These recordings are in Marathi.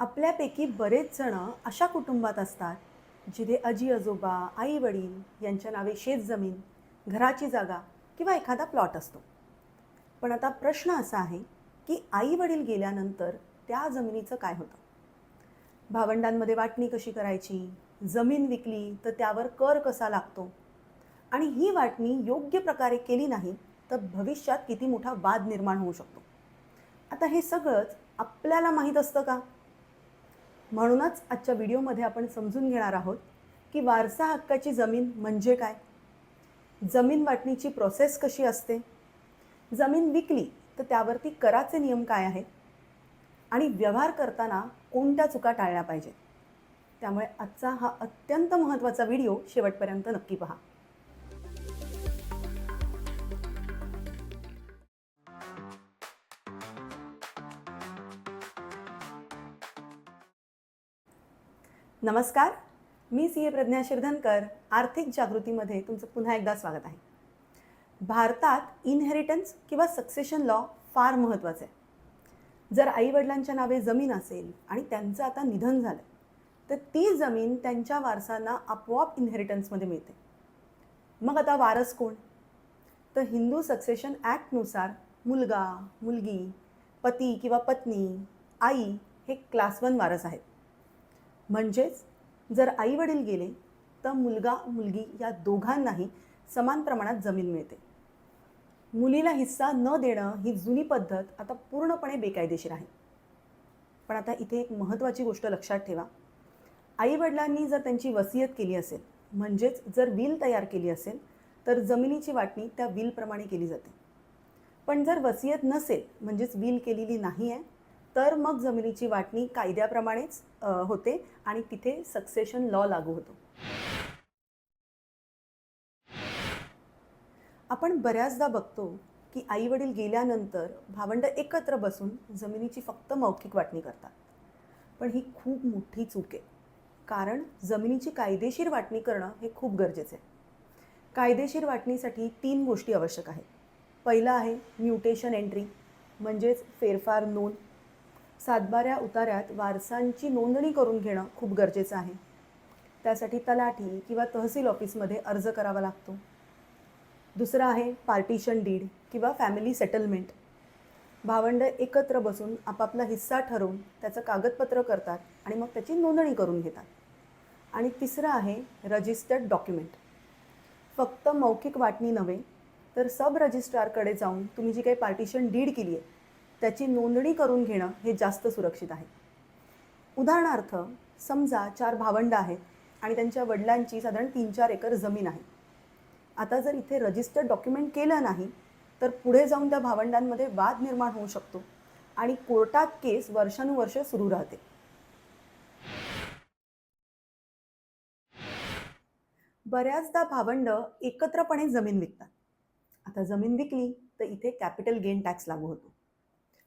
आपल्यापैकी बरेच जण अशा कुटुंबात असतात जिथे आजी आजोबा आई वडील यांच्या नावे शेतजमीन घराची जागा किंवा एखादा प्लॉट असतो. पण आता प्रश्न असा आहे की आई वडील गेल्यानंतर त्या जमिनीचं काय होतं? भावंडांमध्ये वाटणी कशी करायची? जमीन विकली तर त्यावर कर कसा लागतो? आणि ही वाटणी योग्य प्रकारे केली नाही तर भविष्यात किती मोठा वाद निर्माण होऊ शकतो. आता हे सगळंच आपल्याला माहीत असतं का? म्हणूनच आजच्या व्हिडिओमध्ये आपण समजून घेणार आहोत की वारसा हक्काची जमीन म्हणजे काय? जमीन वाटणीची प्रोसेस कशी असते? जमीन विकली तर त्यावरती कराचे नियम काय आहेत? आणि व्यवहार करताना कोणत्या चुका टाळल्या पाहिजेत? त्यामुळे आजचा हा अत्यंत महत्त्वाचा व्हिडिओ शेवटपर्यंत नक्की पहा. नमस्कार. मी सी ए प्रज्ञा शिरधनकर आर्थिक जागृतीमध्ये तुमचं पुन्हा एकदा स्वागत आहे. भारतात इनहेरिटन्स किंवा सक्सेशन लॉ फार महत्त्वाचं आहे. जर आईवडिलांच्या नावे जमीन असेल आणि त्यांचं आता निधन झालं तर ती जमीन त्यांच्या वारसांना आपोआप इनहेरिटन्समध्ये मिळते. मग आता वारस कोण? तर हिंदू सक्सेशन ॲक्टनुसार मुलगा मुलगी पती किंवा पत्नी आई हे क्लास वन वारस आहेत. म्हणजेच जर आई वडील गेले तर मुलगा मुलगी या दोघांनाही समान प्रमाणात जमीन मिळते. मुलीला हिस्सा न देणं ही जुनी पद्धत आता पूर्णपणे बेकायदेशीर आहे. पण आता इथे एक महत्त्वाची गोष्ट लक्षात ठेवा. आईवडिलांनी जर त्यांची वसियत केली असेल म्हणजेच जर विल तयार केली असेल तर जमिनीची वाटणी त्या विलप्रमाणे केली जाते. पण जर वसियत नसेल म्हणजेच विल केलेली नाही आहे तर मग जमिनीची वाटणी कायद्याप्रमाणेच होते आणि तिथे सक्सेशन लॉ लागू होतो. आपण बऱ्याचदा बघतो की आई वडील गेल्यानंतर भावंड एकत्र बसून जमिनीची फक्त मौखिक वाटणी करतात. पण ही खूप मोठी चूक आहे. कारण जमिनीची कायदेशीर वाटणी करणं हे खूप गरजेचं आहे. कायदेशीर वाटणीसाठी तीन गोष्टी आवश्यक आहेत. पहिलं आहे म्युटेशन एंट्री म्हणजेच फेरफार नोंद सातबाऱ्या उताऱ्यात वारसांची नोंदणी करून घेणं खूप गरजेचं आहे. त्यासाठी तलाठी किंवा तहसील ऑफिसमध्ये अर्ज करावा लागतो. दुसरं आहे पार्टिशन डीड किंवा फॅमिली सेटलमेंट. भावंड एकत्र बसून आपापला हिस्सा ठरवून त्याचं कागदपत्र करतात आणि मग त्याची नोंदणी करून घेतात. आणि तिसरं आहे रजिस्टर्ड डॉक्युमेंट. फक्त मौखिक वाटणी नव्हे तर सब रजिस्ट्रारकडे जाऊन तुम्ही जी काही पार्टिशन डीड केली आहे त्याची नोंदणी करून घेणं हे जास्त सुरक्षित आहे. उदाहरणार्थ समजा चार भावंड आहेत आणि त्यांच्या वडिलांची साधारण तीन चार एकर जमीन आहे. आता जर इथे रजिस्टर्ड डॉक्युमेंट केलं नाही तर पुढे जाऊन त्या भावंडांमध्ये वाद निर्माण होऊ शकतो आणि कोर्टात केस वर्षानुवर्ष सुरू राहते. बऱ्याचदा भावंड एकत्रपणे जमीन विकतात. आता जमीन विकली तर इथे कॅपिटल गेन टॅक्स लागू होतो.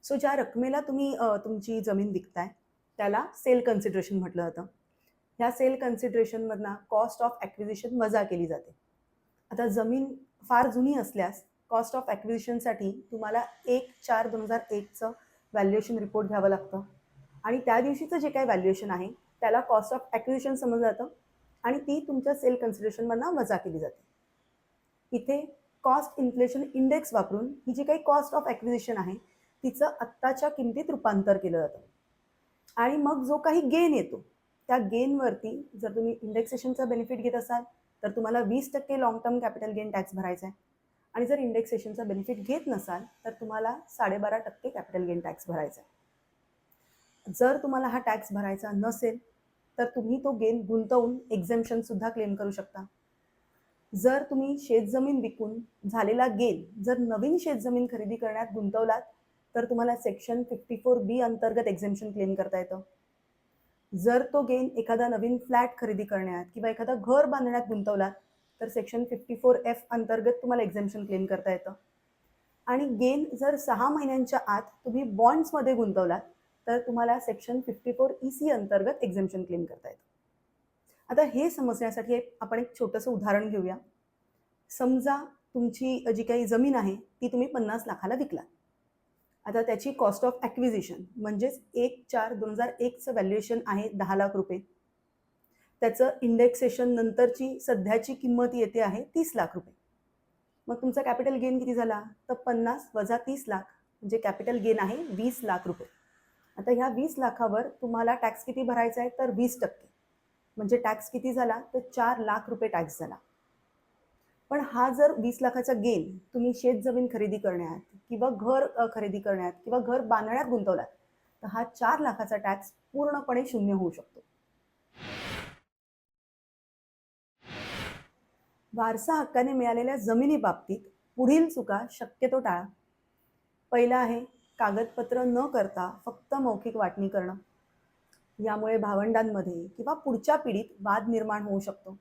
सो ज्या रकमेला तुम्ही तुमची जमीन विकताय त्याला सेल कन्सिडरेशन म्हटलं जातं. ह्या सेल कन्सिडरेशनमधनं कॉस्ट ऑफ ॲक्विजिशन वजा केली जाते. आता जमीन फार जुनी असल्यास कॉस्ट ऑफ ॲक्विजिशनसाठी तुम्हाला एक चार दोन हजार एकचं व्हॅल्युएशन रिपोर्ट घ्यावं लागतं. आणि त्या दिवशीचं जे काही व्हॅल्युएशन आहे त्याला कॉस्ट ऑफ ॲक्विजिशन समजलं जातं आणि ती तुमच्या सेल कन्सिडरेशनमधनं वजा केली जाते. इथे कॉस्ट इन्फ्लेशन इंडेक्स वापरून ही जी काही कॉस्ट ऑफ ॲक्विजिशन आहे तिचं आत्ताच्या किमतीत रूपांतर केलं जातं. आणि मग जो काही गेन येतो त्या गेनवरती जर तुम्ही इंडेक्सेशनचा बेनिफिट घेत असाल तर तुम्हाला वीस टक्के long term capital gain tax भरायचा आहे. आणि जर इंडेक्सेशनचा बेनिफिट घेत नसाल तर तुम्हाला साडेबारा टक्के कॅपिटल गेन टॅक्स भरायचा आहे. जर तुम्हाला हा टॅक्स भरायचा नसेल तर तुम्ही तो गेन गुंतवून एक्झेम्पशनसुद्धा क्लेम करू शकता. जर तुम्ही शेतजमीन विकून झालेला गेन जर नवीन शेतजमीन खरेदी करण्यात गुंतवलात तर तुम्हाला सेक्शन फिफ्टी फोर बी अंतर्गत एक्झेम्शन क्लेम करता येतं. जर तो गेन एखादा नवीन फ्लॅट खरेदी करण्यात किंवा एखादा घर बांधण्यात गुंतवलात तर सेक्शन फिफ्टी फोर एफ अंतर्गत तुम्हाला एक्झेम्शन क्लेम करता येतं. आणि गेन जर सहा महिन्यांच्या आत तुम्ही बॉन्ड्समध्ये गुंतवलात तर तुम्हाला section fifty four E C अंतर्गत एक्झेम्शन क्लेम करता येतं. आता हे समजण्यासाठी एक- आपण एक छोटंसं उदाहरण घेऊया. समजा तुमची जी काही जमीन आहे ती तुम्ही पन्नास लाखाला विकलात. आता त्याची कॉस्ट ऑफ ॲक्विजिशन म्हणजेच एक चार दोन हजार एकचं व्हॅल्युएशन आहे दहा लाख रुपये. त्याचं इंडेक्सेशन नंतरची सध्याची किंमत येते आहे तीस लाख रुपये. मग तुमचा कॅपिटल गेन किती झाला? तर पन्नास वजा तीस लाख म्हणजे कॅपिटल गेन आहे वीस लाख रुपये. आता ह्या वीस लाखावर तुम्हाला टॅक्स किती भरायचा आहे? तर वीस टक्के. म्हणजे टॅक्स किती झाला? तर चार लाख रुपये टॅक्स झाला. पण हा जर वीस लाखाचा गेन तुम्ही शेत जमीन खरेदी करण्यात किंवा घर खरेदी करण्यात किंवा घर बांधण्यात गुंतवलात तर हा चार लाखाचा टॅक्स पूर्णपणे शून्य होऊ शकतो. वारसा हक्काने मिळालेल्या जमिनी बाबतीत पुढील चुका शक्यतो टाळा. पहिला आहे कागदपत्र न करता फक्त मौखिक वाटणी करणं. यामुळे भावंडांमध्ये किंवा पुढच्या पिढीत वाद निर्माण होऊ शकतो.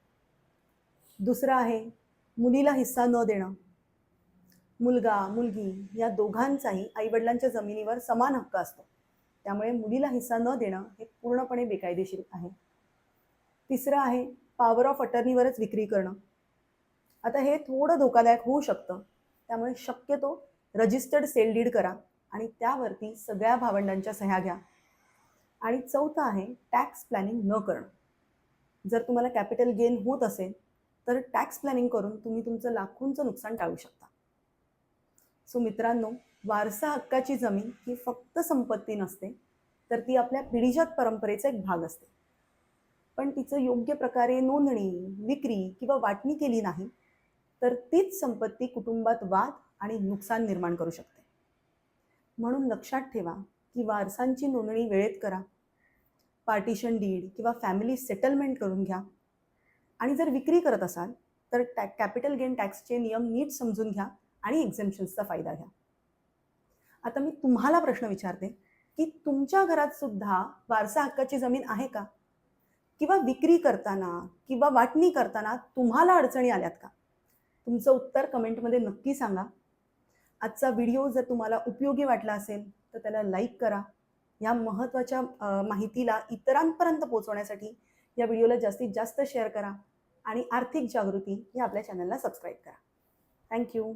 दुसरं आहे मुलीला हिस्सा न देणं मुलगा मुलगी या दोघांचाही आईवडिलांच्या जमिनीवर समान हक्क असतो. त्यामुळे मुलीला हिस्सा न देणं हे पूर्णपणे बेकायदेशीर आहे. तिसरं आहे पॉवर ऑफ अटर्नीवरच विक्री करणं. आता हे थोडं धोकादायक होऊ शकतं. त्यामुळे शक्यतो रजिस्टर्ड सेल डीड करा आणि त्यावरती सगळ्या भावंडांच्या सह्या घ्या. आणि चौथं आहे टॅक्स प्लॅनिंग न करणं. जर तुम्हाला कॅपिटल गेन होत असेल तर टॅक्स प्लॅनिंग करून तुम्ही तुमचं लाखोंचं नुकसान टाळू शकता. सो मित्रांनो वारसा हक्काची जमीन ही फक्त संपत्ती नसते तर ती आपल्या पिढीजात परंपरेचा एक भाग असते. पण तिचं योग्य प्रकारे नोंदणी विक्री किंवा वाटणी केली नाही तर तीच संपत्ती कुटुंबात वाद आणि नुकसान निर्माण करू शकते. म्हणून लक्षात ठेवा की वारसांची नोंदणी वेळेत करा. पार्टिशन डीड किंवा फॅमिली सेटलमेंट करून घ्या. आणि जर विक्री करत असाल तर टॅ कॅपिटल गेन टॅक्सचे नियम नीट समजून घ्या आणि एक्झेम्पशन्सचा फायदा घ्या. आता मी तुम्हाला प्रश्न विचारते की तुमच्या घरात सुद्धा वारसा हक्काची जमीन आहे का? किंवा विक्री करताना किंवा वाटणी करताना तुम्हाला अडचणी आल्यात का? तुमचं उत्तर कमेंटमध्ये नक्की सांगा. आजचा व्हिडिओ जर तुम्हाला उपयोगी वाटला असेल तर त्याला लाईक करा. या महत्त्वाच्या माहितीला इतरांपर्यंत पोहोचवण्यासाठी या व्हिडिओला जास्तीत जास्त शेअर करा. आणि आर्थिक जागृती या आपल्या चॅनलला सबस्क्राईब करा. थँक्यू.